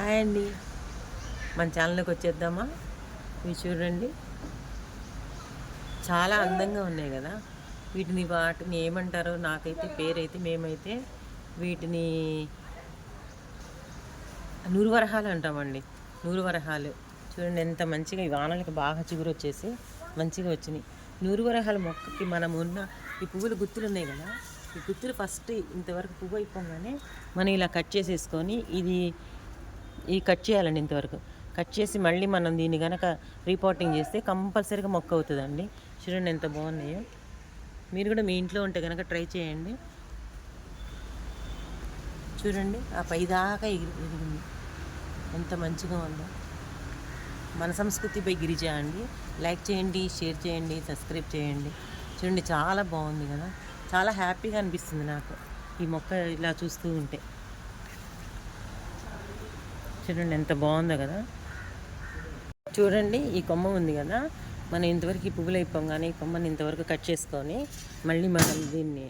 Hi అండి. మన ఛానల్కి వచ్చేద్దామా? ఇవి చూడండి. చాలా అందంగా ఉన్నాయి కదా. వీటిని వాటిని ఏమంటారో నాకైతే పేరైతే మేమైతే వీటిని నూరు వరహాలు అంటామండి. నూరు వరహాలు చూడండి ఎంత మంచిగా ఈ వానలకి బాగా చిగురు వచ్చేసి మంచిగా వచ్చినాయి. నూరువరహాల మొక్కకి మనం ఉన్న ఈ పువ్వులు గుత్తులు ఉన్నాయి కదా. ఈ గుత్తులు ఫస్ట్ ఇంతవరకు పువ్వు అయిపోగానే మనం ఇలా కట్ చేసేసుకొని ఇది ఈ కట్ చేయాలండి ఇంతవరకు. కట్ చేసి మళ్ళీ మనం దీన్ని కనుక రీపోర్టింగ్ చేస్తే కంపల్సరీగా మొక్క అవుతుందండి. చూడండి ఎంత బాగున్నాయో. మీరు కూడా మీ ఇంట్లో ఉంటే కనుక ట్రై చేయండి. చూడండి ఆ పైదాకా ఎగిరి ఎగిరింది. ఎంత మంచిగా ఉందో. మన సంస్కృతి పై గిరిజ అండి. లైక్ చేయండి షేర్ చేయండి సబ్స్క్రైబ్ చేయండి. చూడండి చాలా బాగుంది కదా. చాలా హ్యాపీగా అనిపిస్తుంది నాకు ఈ మొక్క ఇలా చూస్తూ ఉంటే. చూడండి ఎంత బాగుందో కదా. చూడండి ఈ కొమ్మ ఉంది కదా. మనం ఇంతవరకు ఈ పువ్వులు అయిపోగానే ఈ కొమ్మని ఇంతవరకు కట్ చేసుకొని మళ్ళీ మనం దీన్ని